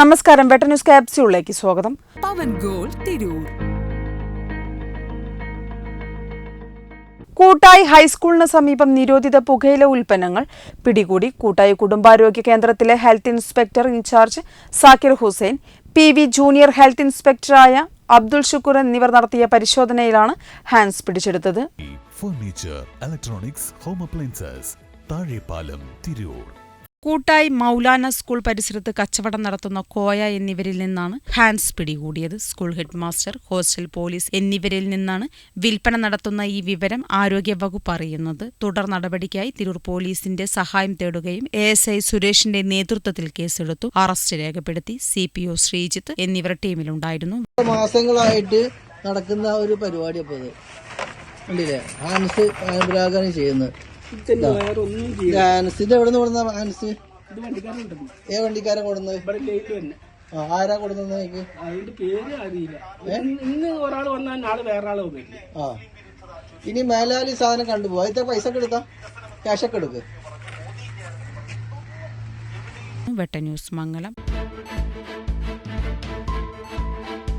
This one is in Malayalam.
നമസ്കാരം. വെട്ട ന്യൂസ് ക്യാപ്സ്യൂളിലേക്ക് സ്വാഗതം. പവൻ ഗോൾ തിരൂർ. കൂട്ടായി ഹൈസ്കൂളിന് സമീപം നിരോധിത പുകയില ഉൽപ്പന്നങ്ങൾ പിടികൂടി. കൂട്ടായി കുടുംബാരോഗ്യ കേന്ദ്രത്തിലെ health inspector in charge Zakir Hussain P V junior health ഇൻസ്പെക്ടറായ Abdul Shukoor എന്നിവർ നടത്തിയ പരിശോധനയിലാണ് ഹാൻഡ്സ് പിടിച്ചെടുത്തത്. Furniture electronics home appliances Thazhepalam Tirur. Koottayi Maulana school പരിസരത്ത് കച്ചവടം നടത്തുന്ന കോയ എന്നിവരിൽ നിന്നാണ് ഹാൻസ് പിടികൂടിയത്. School head master hostel police എന്നിവരിൽ നിന്നാണ് വിൽപ്പന നടത്തുന്ന ഈ വിവരം ആരോഗ്യവകുപ്പ് അറിയുന്നത്. തുടർ നടപടിക്കായി തിരൂർ പോലീസിന്റെ സഹായം തേടുകയും എ എസ് ഐ സുരേഷിന്റെ നേതൃത്വത്തിൽ കേസെടുത്തു. അറസ്റ്റ് രേഖപ്പെടുത്തി സി പി ഒ ശ്രീജിത്ത് എന്നിവർ ടീമിലുണ്ടായിരുന്നു. മാസങ്ങളായിട്ട് നടക്കുന്ന ഒരു പരിപാടി അപ്പൊ കണ്ടില്ലേ? ഹാൻസ് ചെയ്യുന്നത്. ഇത്. എവിടെ നിന്ന് കൊടുന്ന ഹാൻസ് ഏ വണ്ടിക്കാരെ കൊടുന്നത് ആരാ കൊടുന്നത് അതിന്റെ പേര് അറിയില്ല. ഇന്ന് ഒരാൾ വന്നാൽ നാളെ വേറെ ആ. ഇനി മേലാലി സാധനം കണ്ടുപോകും. അതിന്റെ പൈസ ഒക്കെ എടുക്കാം ക്യാഷ് ഒക്കെ എടുക്ക്. വെട്ട ന്യൂസ് മംഗലം